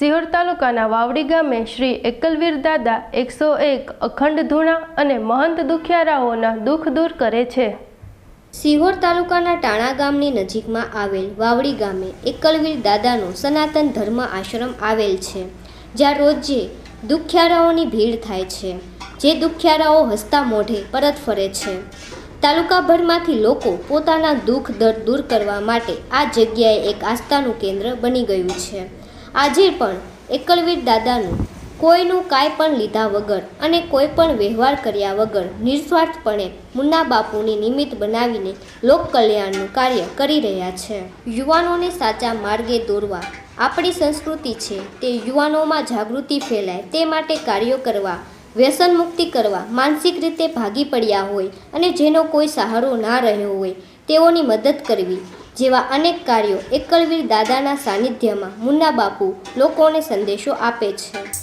સિહોર તાલુકાના વાવડી ગામે શ્રી એકલવીર દાદા એકસો એક અખંડ ધૂણા અને મહંત દુખિયારાઓના દુઃખ દૂર કરે છે. સિહોર તાલુકાના ટાણા ગામની નજીકમાં આવેલ વાવડી ગામે એકલવીર દાદાનો સનાતન ધર્મ આશ્રમ આવેલ છે, જ્યાં રોજે દુખિયારાઓની ભીડ થાય છે, જે દુખિયારાઓ હસતા મોઢે પરત ફરે છે. તાલુકાભરમાંથી લોકો પોતાના દુઃખ દર્દ દૂર કરવા માટે આ જગ્યાએ એક આસ્થાનું કેન્દ્ર બની ગયું છે. આજે પણ એકલવીર દાદાનું કોઈનું કાંઈ પણ લીધા વગર અને કોઈ પણ વ્યવહાર કર્યા વગર નિસ્વાર્થપણે મુન્ના બાપુની નિમિત્ત બનાવીને લોક કલ્યાણનું કાર્ય કરી રહ્યા છે. યુવાનોને સાચા માર્ગે દોરવા આપણી સંસ્કૃતિ છે તે યુવાનોમાં જાગૃતિ ફેલાય તે માટે કાર્યો કરવા, વ્યસન મુક્તિ કરવા, માનસિક રીતે ભાગી પડ્યા હોય અને જેનો કોઈ સહારો ના રહ્યો હોય તેઓની મદદ કરવી જેવા અનેક કાર્યો એકલવીર દાદાના સાનિધ્યમાં મુન્ના બાપુ લોકોને સંદેશો આપે છે.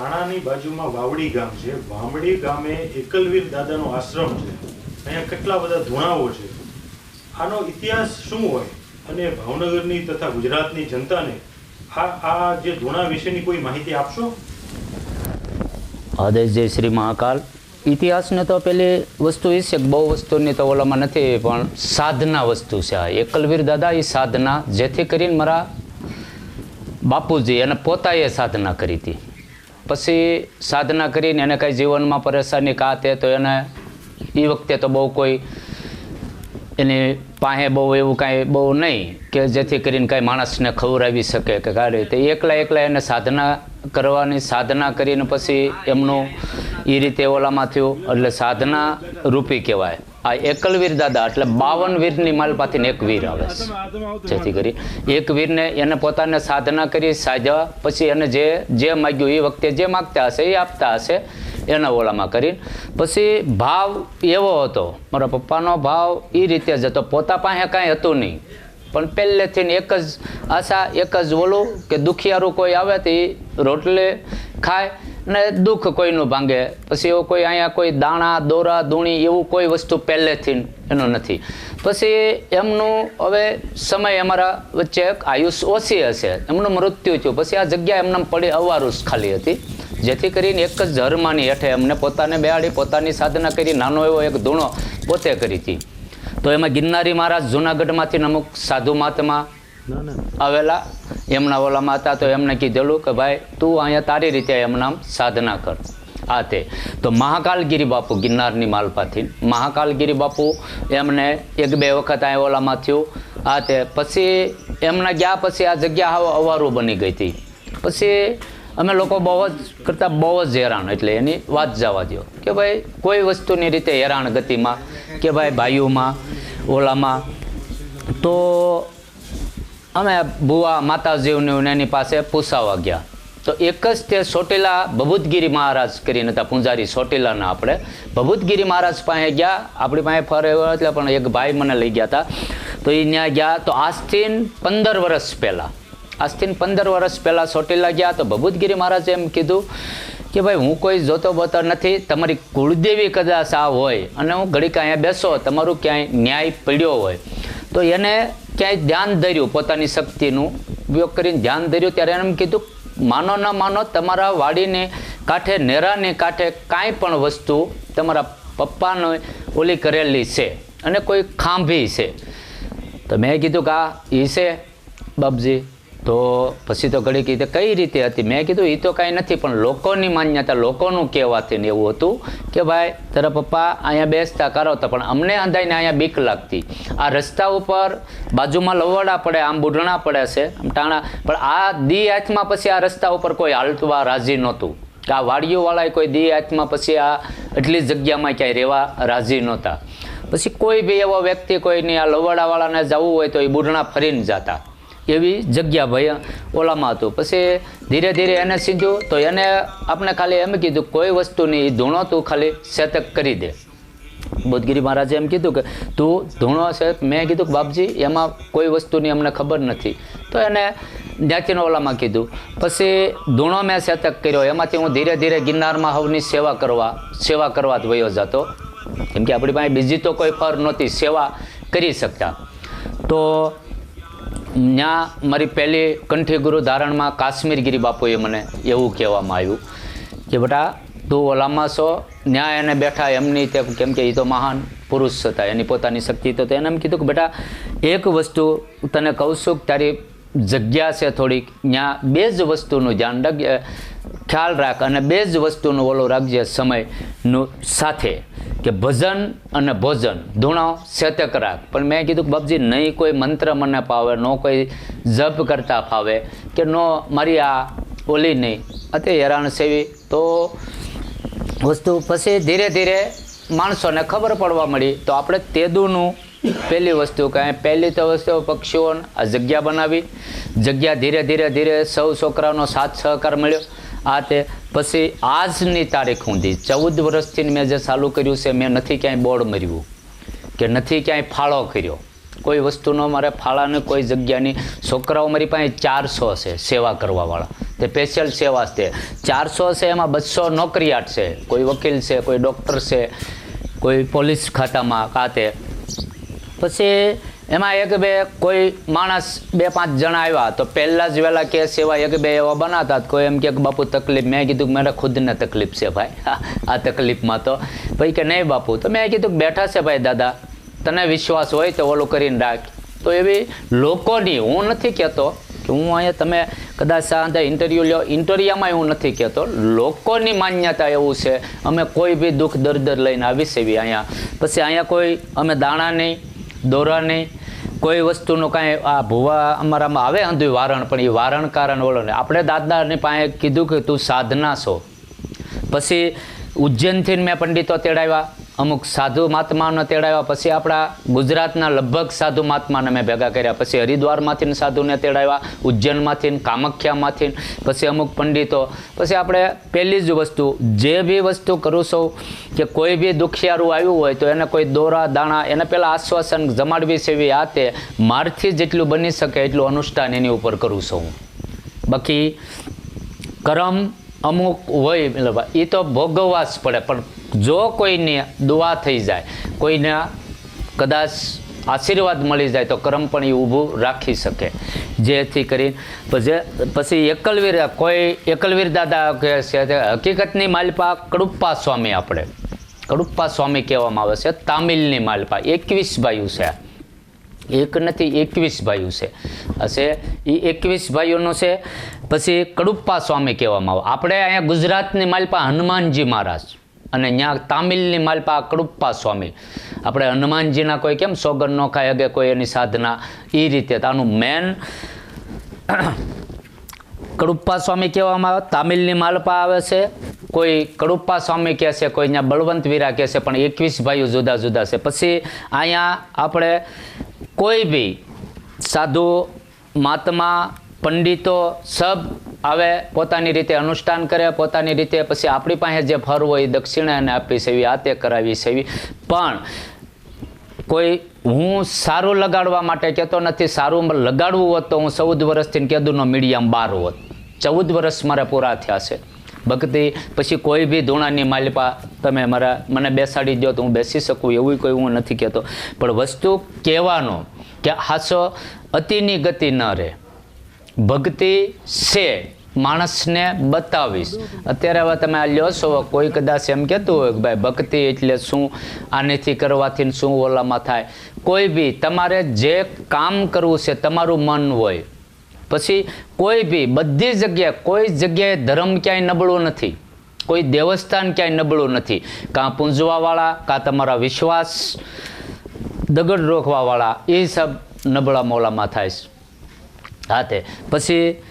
ટાણાની બાજુમાં વાવડી ગામ છે. વાવડી ગામે એકલવીર દાદાનો આશ્રમ છે. અહીંયા કેટલા બધા ધૂણાઓ છે. આનો ઇતિહાસ શું હોય અને ભાવનગરની તથા ગુજરાતની જનતાને આ આ જે ધૂણા વિશેની કોઈ માહિતી આપશો? આદેશ જય શ્રી મહાકાલ. ઇતિહાસને તો પેલી વસ્તુ એ છે કે બહુ વસ્તુની તો ઓલામાં નથી, પણ સાધના વસ્તુ છે આ. એકલવીર દાદા એ સાધના જેથી કરીને મારા બાપુજી એને પોતાએ સાધના કરી હતી. પછી સાધના કરીને એને કાંઈ જીવનમાં પરેશાની કાતે તો એને એ વખતે તો બહુ કોઈ એની પાસે બહુ એવું કાંઈ બહુ નહીં કે જેથી કરીને કાંઈ માણસને ખવડાવી શકે કે કાઢે રીતે. એકલા એકલા એને સાધના કરવાની, સાધના કરીને પછી એમનું એ રીતે ઓલામાં થયું. એટલે સાધના રૂપી કહેવાય. આ એકલવીર દાદા એટલે બાવન વીરની માલપાથી એક વીર આવે છે. જેથી કરી એક વીરને એને પોતાને સાધના કરી સાધ્યા પછી એને જે જે માગ્યું એ વખતે જે માગતા હશે એ આપતા હશે એના ઓલામાં કરીને પછી ભાવ એવો હતો મારા પપ્પાનો ભાવ એ રીતે જ હતો. પોતા પાસે કાંઈ હતું નહીં. પણ પહેલેથી એક જ આશા એક જ ઓલું કે દુખિયારું કોઈ આવે તો એ રોટલે ખાય ને દુઃખ કોઈનું ભાંગે. પછી એવો કોઈ અહીંયા કોઈ દાણા દોરા દૂણી એવું કોઈ વસ્તુ પહેલેથી એનું નથી. પછી એમનું હવે સમય અમારા વચ્ચે આયુષ ઓછી હશે. એમનું મૃત્યુ થયું. પછી આ જગ્યા એમને પડી અવારુસ ખાલી હતી. જેથી કરીને એક જ ધર્માની હેઠે એમને પોતાને બેહાડી પોતાની સાધના કરી નાનો એવો એક ધૂણો પોતે કરી હતી. તો એમાં ગિરનારી મહારાજ જુનાગઢમાંથી અમુક સાધુ મહાત્મા આવેલા. એમના ઓલામાં હતા તો એમને કીધેલું કે ભાઈ, તું અહીંયા તારી રીતે એમના સાધના કર. આ તે. તો મહાકાલગીરી બાપુ ગિરનારની માલપાથી. મહાકાલગીરી બાપુ એમને એક બે વખત અહીંયા ઓલામાં થયું. આ તે. પછી એમના ગયા પછી આ જગ્યા હાવ અવારું બની ગઈ હતી. પછી અમે લોકો બહુ જ કરતાં બહુ જ હેરાન એટલે એની વાત જવા દો કે ભાઈ, કોઈ વસ્તુની રીતે હેરાન ગતિમાં કે ભાઈ ભાઈઓમાં, ઓલામાં. તો અમે ભુવા માતાજીઓને એની પાસે પૂછાવા ગયા. તો એક જ તે ચોટીલા ભભૂતગીરી મહારાજ કરીને હતા, પૂંજારી સોટેલાના આપણે. ભભૂતગીરી મહારાજ પાસે ગયા, આપણી પાસે ફરે એટલે પણ એક ભાઈ મને લઈ ગયા હતા. તો એ ત્યાં ગયા, તો આજથી પંદર વર્ષ પહેલાં આજથી પંદર વર્ષ પહેલાં ચોટીલા ગયા, તો ભભૂતગીરી મહારાજે એમ કીધું કે ભાઈ હું કોઈ જોતો બોતો નથી, તમારી કુળદેવી કદાચ આ હોય, અને હું ઘડીક અહીંયા બેસો, તમારું ક્યાંય ન્યાય પડ્યો હોય. તો એને ક્યાંય ધ્યાન ધર્યું, પોતાની શક્તિનું ઉપયોગ કરીને ધ્યાન ધર્યું, ત્યારે એમ કીધું, માનો ન માનો, તમારા વાડીને કાંઠે, નેરાને કાંઠે કાંઈ પણ વસ્તુ તમારા પપ્પાનો ઓલી કરેલી છે અને કોઈ ખાંભી છે. તો મેં કીધું કે આ એ છે, બાપજી. તો પછી તો ઘડી કીધે કઈ રીતે હતી? મેં કીધું એ તો કાંઈ નથી, પણ લોકોની માન્યતા, લોકોનું કહેવાથી એવું હતું કે ભાઈ, તારા પપ્પા અહીંયા બેસતા કરાવતા પણ અમને અંધાઈને અહીંયા બીક લાગતી. આ રસ્તા ઉપર બાજુમાં લવડા પડે, આમ બુઢણા પડે છે, આમ ટાણા. પણ આ દી હાથમાં પછી આ રસ્તા ઉપર કોઈ હાલતવા રાજી નહોતું. કે આ વાડીઓવાળાએ કોઈ દી હાથમાં પછી આ એટલી જગ્યામાં ક્યાંય રહેવા રાજી નહોતા. પછી કોઈ બી એવો વ્યક્તિ કોઈની આ લવડાવાળાને જવું હોય તો એ બુઢણા ફરીને જતા. એવી જગ્યા ભાઈ ઓલામાં હતું? પછી ધીરે ધીરે એને સીધું, તો એને આપણે ખાલી એમ કીધું, કોઈ વસ્તુની ધૂણો તું ખાલી શેતક કરી દે. બોધગીરી મહારાજે એમ કીધું કે, તું ધૂણો છે? મેં કીધું કે, બાપજી, એમાં કોઈ વસ્તુની અમને ખબર નથી. તો એને જ્ઞાતિનો ઓલામાં કીધું, પછી ધૂણો મેં શેતક કર્યો, એમાંથી હું ધીરે ધીરે ગિરનારમાં હવની સેવા કરવા સેવા કરવા જ વયો જતો. કેમ કે આપણી પાસે બીજી તો કોઈ ફર નહોતી, સેવા કરી શકતા. તો ત્યાં મારી પહેલી કંઠી ગુરુ ધારણમાં કાશ્મીરગીરી બાપુએ મને એવું કહેવામાં આવ્યું કે, બેટા, તું ઓલામાં છો ત્યાં એને બેઠા એમની તે કેમ કે એ તો મહાન પુરુષ હતા એની પોતાની શક્તિ તો એને એમ કીધું કે, બેટા, એક વસ્તુ તને કહું છું તારી જગ્યા છે થોડીક ત્યાં બે જ વસ્તુનું ધ્યાન ખ્યાલ રાખ અને બે જ વસ્તુનો ઓલો રાખજે સમયનું સાથે કે ભજન અને ભોજન ધૂણો સેતક રાખ. પણ મેં કીધું કે બાપજી, નહીં કોઈ મંત્ર મને પાવે ન કોઈ જપ કરતા ફાવે કે નો મારી આ ઓલી નહીં. અતિ હેરાન સેવી. તો વસ્તુ પછી ધીરે ધીરે માણસોને ખબર પડવા મળી. તો આપણે તેદુનું પહેલી વસ્તુ કાંઈ. પહેલી તો વસ્તુ પક્ષીઓને આ જગ્યા બનાવી. જગ્યા ધીરે ધીરે ધીરે સૌ છોકરાઓનો સાથ સહકાર મળ્યો. આ તે પછી આજની તારીખ સુધી ચૌદ વર્ષથી મેં જે ચાલુ કર્યું છે, મેં નથી ક્યાંય બોર્ડ મર્યું કે નથી ક્યાંય ફાળો કર્યો. કોઈ વસ્તુનો મારે, ફાળાને કોઈ જગ્યાની છોકરાઓ મારી પાસે ચારસો છે સેવા કરવાવાળા. તે સ્પેશિયલ સેવા છે. ચારસો છે, એમાં બસો નોકરિયાત છે. કોઈ વકીલ છે, કોઈ ડૉક્ટર છે, કોઈ પોલીસ ખાતામાં કાતે. પછી એમાં એક બે કોઈ માણસ બે પાંચ જણા આવ્યા, તો પહેલાં જ વહેલા કેસ એવા એક બે એવા બનાતા કોઈ એમ કે બાપુ, તકલીફ. મેં કીધું કે, મારે ખુદને તકલીફ છે ભાઈ. આ તકલીફમાં તો. ભાઈ કે, નહીં બાપુ. તો મેં કીધું બેઠા છે ભાઈ દાદા. તને વિશ્વાસ હોય તો ઓલું કરીને રાખ. તો એવી લોકોની હું નથી કહેતો કે હું અહીંયા તમે કદાચ સાંધા ઇન્ટરવ્યૂ લ્યો. ઇન્ટરવ્યુમાં હું નથી કહેતો. લોકોની માન્યતા એવું છે. અમે કોઈ બી દુઃખ દર્દ લઈને આવી સેવી અહીંયા. પછી અહીંયા કોઈ, અમે દાણા નહીં, દોરા નહીં કોઈ વસ્તુનું કાંઈ આ ભૂવા અમારામાં આવે અંધું વારણ, પણ એ વારણ કારણ ઓલો ને. આપણે દાદાની પાસે કીધું કે તું સાધના છો. પછી ઉજ્જૈનથી મેં પંડિતો તેડાવ્યા. અમુક સાધુ મહાત્માઓને તેડાવ્યા પછી આપણા ગુજરાતના લગભગ સાધુ મહાત્માને મેં ભેગા કર્યા. પછી હરિદ્વારમાંથી સાધુને તેડાવ્યા, ઉજ્જૈનમાંથી, કામાખ્યામાંથી, પછી અમુક પંડિતો. પછી આપણે પહેલી જ વસ્તુ, જે બી વસ્તુ કરું છું કે કોઈ બી દુખિયારું આવ્યું હોય તો એને કોઈ દોરા, દાણા, એને પહેલાં આશ્વાસન જમાડવી એવી આ તે મારથી જેટલું બની શકે એટલું અનુષ્ઠાન એની ઉપર કરું છું બાકી કરમ અમુક હોય મતલબ એ તો ભોગવવા જ પડે, પણ જો કોઈને દુઆ થઈ જાય, કોઈને કદાચ આશીર્વાદ મળી જાય, તો કરમ પણ એ ઊભું રાખી શકે. જેથી કરી પછી એકલવીર, કોઈ એકલવીર દાદા કહે છે હકીકતની માલપા કડુપ્પા સ્વામી આપણે. કડુપ્પા સ્વામી કહેવામાં આવે છે, તામિલની માલપા, એકવીસ ભાઈઓ છે. એક નથી, એકવીસ ભાઈઓ છે. હશે? એ એકવીસ ભાઈઓનું છે, પછી કડુપ્પા સ્વામી કહેવામાં આવે. આપણે અહીંયા ગુજરાતની માલપા હનુમાનજી મહારાજ. અને ત્યાં તામિલની માલપા કડુપ્પા સ્વામી. આપણે હનુમાનજીના કોઈ કેમ સોગન નો ખાય કે કોઈ એની સાધના. એ રીતે આનું મેન કડુપ્પા સ્વામી કહેવામાં આવે. તામિલની માલપા આવે છે. કોઈ કડુપ્પા સ્વામી કહે છે, કોઈ અહીંયા બળવંત વીરા કહે છે, પણ એકવીસ ભાઈઓ જુદા જુદા છે. પછી અહીંયા આપણે કોઈ બી સાધુ, મહાત્મા, પંડિતો, સબ આવે, પોતાની રીતે અનુષ્ઠાન કરે, પોતાની રીતે પછી આપણી પાસે જે ફર હોય એ દક્ષિણા એને આપી સેવી, આ તે કરાવી સેવી. પણ કોઈ હું સારું લગાડવા માટે કહેતો નથી, સારું લગાડવું હોત તો હું ચૌદ વર્ષથી કેદુનો મીડિયમ બાર હોત. ચૌદ વર્ષ મારે પૂરા થયા છે. ભક્તિ, પછી કોઈ બી ધૂણાની માલિપા તમે મારા, મને બેસાડી દો તો હું બેસી શકું, એવું કોઈ હું નથી કહેતો. પણ વસ્તુ કહેવાનો કે હાસો અતિની ગતિ ન રહે. ભક્તિ છે, માણસને બતાવીશ. અત્યારે હવે તમે આ લ્યો છો, કોઈ કદાચ એમ કહેતું હોય કે ભાઈ ભક્તિ એટલે શું, આનેથી કરવાથી શું ઓલામાં થાય. કોઈ બી, તમારે જે કામ કરવું છે, તમારું મન હોય. પછી કોઈ બી, બધી જગ્યાએ, કોઈ જગ્યાએ ધર્મ ક્યાંય નબળું નથી. કોઈ દેવસ્થાન ક્યાંય નબળું નથી. કાં પૂંજવાવાળા, કાં તમારા વિશ્વાસ, દગડ રોકવાવાળા, એ સબ નબળા મોલામાં થાય છે. તે પછી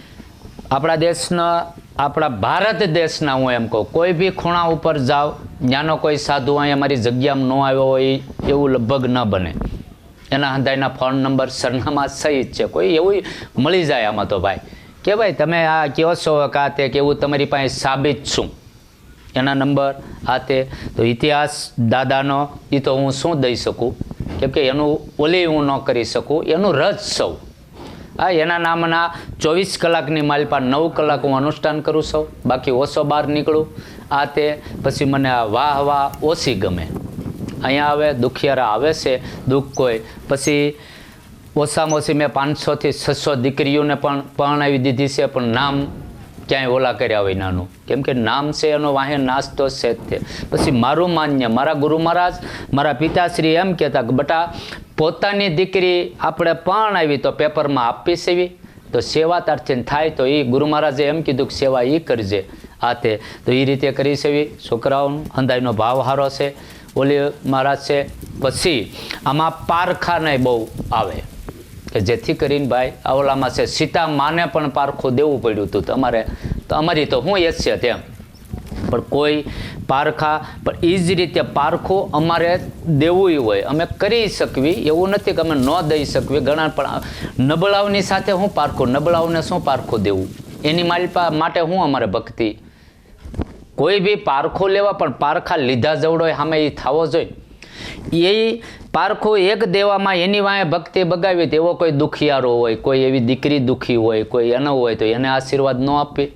આપણા દેશના, આપણા ભારત દેશના હું એમ કહું, કોઈ બી ખૂણા ઉપર જાઓ, ત્યાંનો કોઈ સાધુ અહીંયા અમારી જગ્યામાં ન આવ્યો હોય, એવું લગભગ ન બને. એના હંધાઈના ફોન નંબર, સરનામા સહિત છે. કોઈ એવું મળી જાય આમાં તો ભાઈ. કે ભાઈ, તમે આ કયો છો, કે તે કે એવું તમારી પાસે સાબિત છું. એના નંબર, આ તે. તો ઇતિહાસ દાદાનો એ તો હું શું દઈ શકું? કેમ કે એનું ઓલી હું ન કરી શકું, એનું રજ સૌ. હા, એના નામના ચોવીસ કલાકની માલપા નવ કલાક હું અનુષ્ઠાન કરું છું. બાકી ઓછો બહાર નીકળું. આ તે પછી મને આ વાહ વાહ ઓછી ગમે. અહીંયા આવે દુખિયારા આવે છે, દુઃખ કોઈ. પછી ઓછામાં ઓછી મેં પાંચસોથી છસો દીકરીઓને પણ પરણાવી દીધી છે, પણ નામ ક્યાંય ઓલા કર્યા હોય નાનું. કેમ કે નામ છે એનો વાહે નાશ તો છે જ તે. પછી મારું માન્ય, મારા ગુરુ મહારાજ, મારા પિતાશ્રી એમ કહેતા કે, બટા, પોતાની દીકરી આપણે પણ આવી તો પેપરમાં આપી સેવી. તો સેવા તારથી થાય તો એ ગુરુ મહારાજે એમ કીધું કે, સેવા એ કરજે. આ તે. તો એ રીતે કરી સેવી. છોકરાઓનું હંધાઈનો ભાવ હારો છે. ઓલી મહારાજ છે. પછી આમાં પારખાને બહુ આવે. કે જેથી કરીને ભાઈ ઓલામાં છે સીતા માને પણ પારખું દેવું પડ્યું હતું. તમારે તો અમારી તો હું એ છે તેમ. પણ કોઈ પારખા પણ એ જ રીતે પારખું અમારે દેવું હોય. અમે કરી શકવી. એવું નથી કે અમે ન દઈ શકવી. ઘણા પણ નબળાવની સાથે હું પારખું. નબળાવને શું પારખું દેવું? એની માલિપા માટે હું અમારે ભક્તિ. કોઈ બી પારખો લેવા પણ પારખા લીધા જવડો સામે એ થવો જોઈએ. એ પારખું એક દેવામાં એની વાંહે ભક્તિ બગાવી તેવો કોઈ દુખિયારો હોય, કોઈ એવી દીકરી દુખી હોય, કોઈ એનો હોય તો એને આશીર્વાદ ન આપે.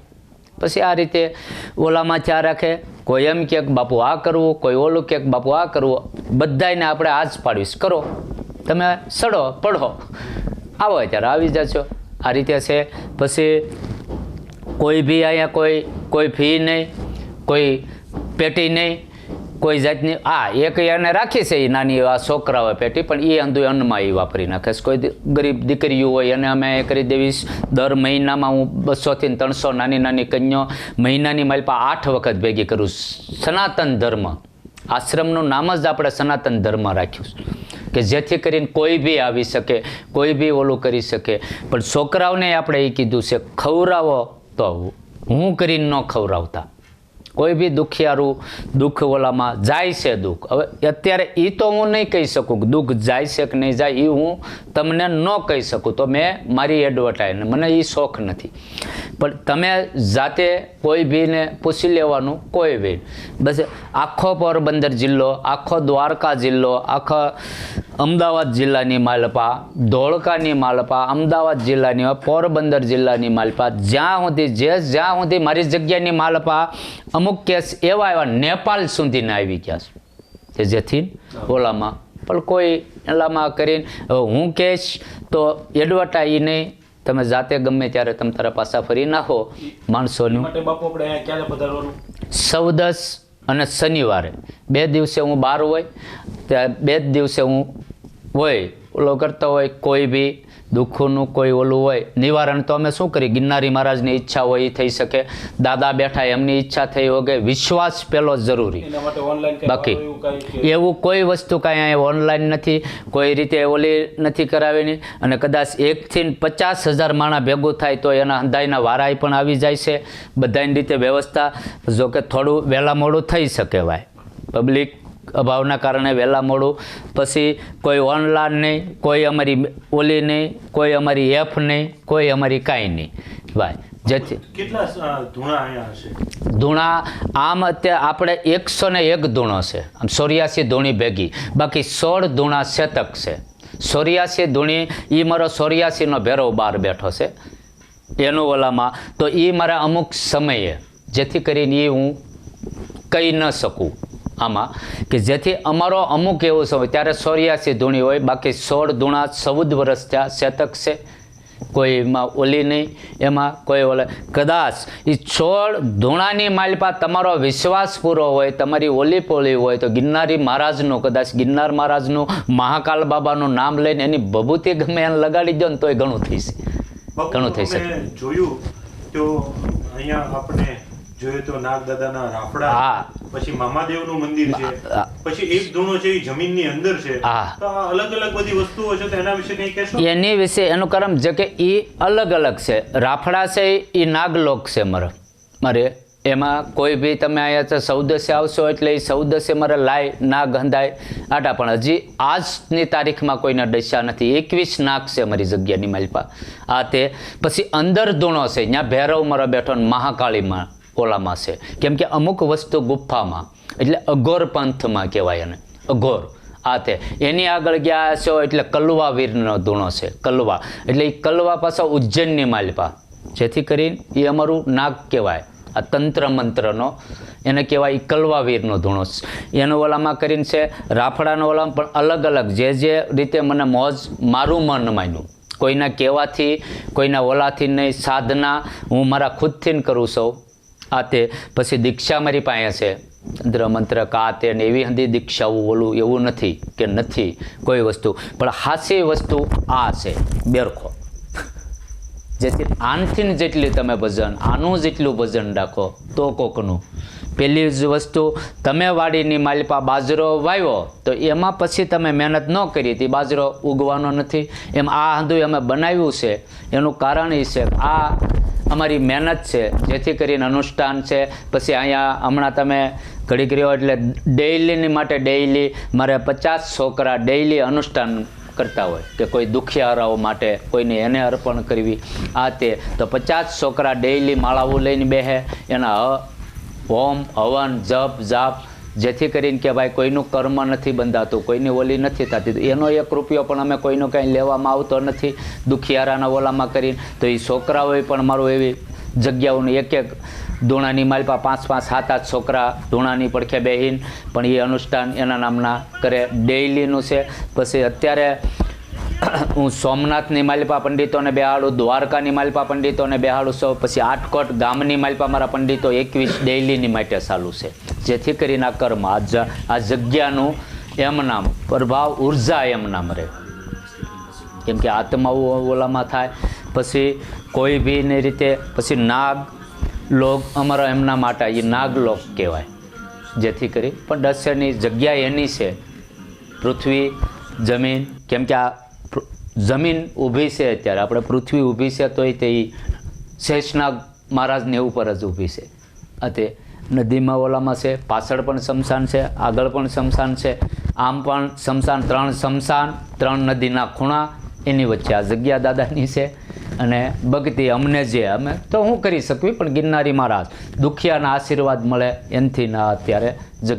પછી આ રીતે ઓલામાં ચા રાખે, કોઈ એમ કે બાપુ આ કરવું, કોઈ ઓલું કે બાપુ આ કરવું બધાને આપણે આ જ પાડવીશ. કરો, તમે સડો, પડો. આવો ત્યારે આવી જશો આ રીતે છે. પછી કોઈ બી અહીંયા કોઈ કોઈ ફી નહીં, કોઈ પેટી નહીં કોઈ જાતની આ એક એને રાખી છે એ નાની આ છોકરાઓ પેટી, પણ એ અંધુ અન્નમાં એ વાપરી નાખે છે. કોઈ ગરીબ દીકરીઓ હોય, એને અમે એ કરી દેવીશ. દર મહિનામાં હું બસોથી ત્રણસો નાની નાની કન્યો મહિનાની મારી પાસે આઠ વખત ભેગી કરું સનાતન ધર્મ. આશ્રમનું નામ જ આપણે સનાતન ધર્મ રાખ્યું કે જેથી કરીને કોઈ બી આવી શકે, કોઈ બી ઓલું કરી શકે. પણ છોકરાઓને આપણે એ કીધું છે, ખવડાવો તો હું કરીને ન ખવડાવતા. કોઈ બી દુખિયારું દુઃખ ઓલામાં જાય છે દુઃખ. હવે અત્યારે એ તો હું નહીં કહી શકું કે દુઃખ જાય છે કે નહીં જાય એ હું તમને ન કહી શકું. તો મેં મારી એડવર્ટાઈઝ મને એ શોખ નથી. પણ તમે જાતે કોઈ બીને પૂછી લેવાનું કોઈ બી બસ આખો પોરબંદર જિલ્લો, આખો દ્વારકા જિલ્લો, આખો અમદાવાદ જિલ્લાની માલપા, ધોળકાની માલપા, અમદાવાદ જિલ્લાની પોરબંદર જિલ્લાની માલપા, જ્યાં સુધી જે જ્યાં સુધી મારી જગ્યાની માલપા અમુક કેસ એવા એવા નેપાલ સુધીને આવી ગયા છે. કે જેથી ઓલામાં પણ કોઈ એલામાં કરીને હું કહીશ તો એડવર્ટાઈ નહીં તમે જાતે ગમે ત્યારે તમે તારા પાછા ફરી નાખો માણસોનું. સૌદસ અને શનિવારે. બે દિવસે હું બહાર હોય ત્યાં બે જ દિવસે હું હોય ઓલો કરતો હોય કોઈ બી દુઃખનું કોઈ ઓલું હોય નિવારણ તો અમે શું કરીએ? ગિરનારી મહારાજની ઈચ્છા હોય એ થઈ શકે. દાદા બેઠા એમની ઈચ્છા થઈ હોય વિશ્વાસ પેલો જરૂરી. બાકી એવું કોઈ વસ્તુ કાંઈ અહીંયા ઓનલાઈન નથી. કોઈ રીતે ઓલી નથી કરાવેલી. અને કદાચ એકથી પચાસ હજાર માણા ભેગું થાય તો એના અંધાઈના વારાય પણ આવી જાય છે. બધાની રીતે વ્યવસ્થા જો કે થોડું વહેલા મોડું થઈ શકે ભાઈ. પબ્લિક અભાવના કારણે વહેલા મોડું. પછી કોઈ ઓનલાઈન નહીં કોઈ અમારી ઓલી નહીં કોઈ અમારી એફ નહીં કોઈ અમારી કાંઈ નહીં. ભાઈ જેથી કેટલા ધૂણા અહીંયા હશે? ધૂણા આમ અત્યારે આપણે એકસો ને એક ધૂણો છે. આમ ચોર્યાસી ધૂણી ભેગી. બાકી સોળ ધૂણા શેતક છે. ચોર્યાસી ધૂણી એ મારો ચોર્યાસીનો ભેરો બહાર બેઠો છે. એનું ઓલામાં. તો એ મારા અમુક સમયે જેથી કરીને એ હું કહી ન શકું. આમાં કે જેથી અમારો અમુક એવો સમય ત્યારે સોર્યાસી ધૂણી હોય બાકી સોળ ધૂણા ચૌદ વર્ષ થયા શેતક છે. કોઈ એમાં ઓલી નહીં એમાં કોઈ ઓલે. કદાચ એ છોડ ધૂણાની માલપા તમારો વિશ્વાસ પૂરો હોય તમારી ઓલી પોલી હોય તો ગિરનારી મહારાજનું કદાચ ગિરનાર મહારાજનું મહાકાલ બાબાનું નામ લઈને એની ભભૂતિ ગમે એને લગાડી દો ને તોય ઘણું થઈ શકે ઘણું થઈ શકે. જોયું તો અહીંયા આપણે જોઈએ તો નાગદાદાના રાફડા હા. પછી મામાદેવનું મંદિર છે. પછી એક ધૂણો છે એ જમીનની અંદર છે. તો અલગ અલગ બધી વસ્તુઓ છે તો એના વિશે કંઈ કહેશો? એની વિશે એનું કારણ છે કે એ અલગ અલગ છે. રાફડા છે એ નાગલોક છે મારે. મારે એમાં કોઈ બી તમે અહીંયા તો સૌદસે આવશો એટલે એ સૌદસ્ય મારે લાય નાગ ગંધાય. આટા પણ હજી આજની તારીખમાં કોઈના ડસ્યા નથી. એકવીસ નાગ છે મારી જગ્યાની માલપા. આ તે. પછી અંદર ધૂણો છે. ત્યાં ભૈરવ મારો બેઠો ને મહાકાળીમાં ઓલામાં છે. કેમ કે અમુક વસ્તુ ગુફામાં, એટલે અઘોર પંથમાં કહેવાય એને. અઘોર. આ તે. એની આગળ ગયા છો એટલે કલવા વીરનો ધૂણો છે. કલવા. એટલે એ કલવા પાછા ઉજ્જૈનની માલપા. જેથી કરીને એ અમારું નાગ કહેવાય. આ તંત્ર મંત્રનો. એને કહેવાય કલવા વીરનો ધૂણો એનો ઓલામાં કરીને છે, રાફડાનો ઓલામાં પણ અલગ અલગ. જે જે રીતે મને મોજ મારું મન માન્યું. કોઈના કહેવાથી, કોઈના ઓલાથી નહીં, સાધના હું મારા ખુદથી કરું છું આ તે પછી દીક્ષા મારી પાસે છે. દ્રમંત્ર મંત્ર કા તે ને એવી હંધી દીક્ષાઓ ઓલું એવું નથી કે નથી કોઈ વસ્તુ. પણ હાસી વસ્તુ આ છે, બેરખો. જેથી આનથી જેટલી તમે ભજન આનું જેટલું ભજન રાખો તો કોકનું. પહેલી જ વસ્તુ, તમે વાડીની માલિપા બાજરો વાવ્યો તો એમાં પછી તમે મહેનત ન કરી હતી બાજરો ઉગવાનો નથી. એમ આ હંધું અમે બનાવ્યું છે. એનું કારણ એ છે આ અમારી મહેનત છે, જેથી કરીને અનુષ્ઠાન છે. પછી અહીંયા હમણાં તમે ઘડીક રહ્યો એટલે ડેઇલીની માટે ડેઇલી મારે પચાસ છોકરા ડેઇલી અનુષ્ઠાન કરતા હોય, કે કોઈ દુખિયારાઓ માટે કોઈને એને અર્પણ કરવી. આ તે. તો પચાસ છોકરા ડેઇલી માળાઓ લઈને બેહે. એના હોમ, હવન, જપ, જાપ જેથી કરીને કે ભાઈ કોઈનું કર્મ નથી બંધાતું, કોઈની ઓલી નથી થતી. એનો એક રૂપિયો પણ અમે કોઈનો કંઈ લેવામાં આવતો નથી, દુખિયારાના ઓલામાં કરીને. તો એ છોકરાઓએ પણ મારું એવી જગ્યાઓનું એક એક ધૂણાની માલપા પાંચ પાંચ સાત આઠ છોકરા ધૂણાની પડખે બેહીન. પણ એ અનુષ્ઠાન એના નામના કરે. ડેઇલીનું છે. પછી અત્યારે હું સોમનાથની માલિપા પંડિતોને બેહાડું દ્વારકાની માલિપા પંડિતોને બેહાડું છું પછી આટકોટ ગામની માલિપા મારા પંડિતો એકવીસ ડેઇલીની માટે ચાલુ છે. જેથી કરીને આ કર્મ આ જગ્યાનું એમ નામ, પ્રભાવ ઊર્જા એમ નામ રહે. કેમ કે આત્માઓ ઓલામાં થાય, પછી કોઈ બીની રીતે, પછી નાગ લોક અમારા એમના માટે એ નાગલોક કહેવાય. જેથી કરી, પણ દસની જગ્યા એની છે. પૃથ્વી, જમીન, કેમ કે આ જમીન ઊભી છે અત્યારે. આપણે પૃથ્વી ઊભી છે તોય તે શેષનાગ મહારાજને ઉપર જ ઊભી છે. અતે નદીમાં ઓલામાં છે, પાછળ પણ શમશાન છે, આગળ પણ શમશાન છે, આમ પણ શમશાન, ત્રણ શમશાન, ત્રણ નદીના ખૂણા એની વચ્ચે આ જગ્યા દાદાની છે. અને ભક્તિ અમને જે અમે તો હું કરી શકવી પણ ગિરનારી મહારાજ. દુખિયાના આશીર્વાદ મળે એનથી ના અત્યારે જગ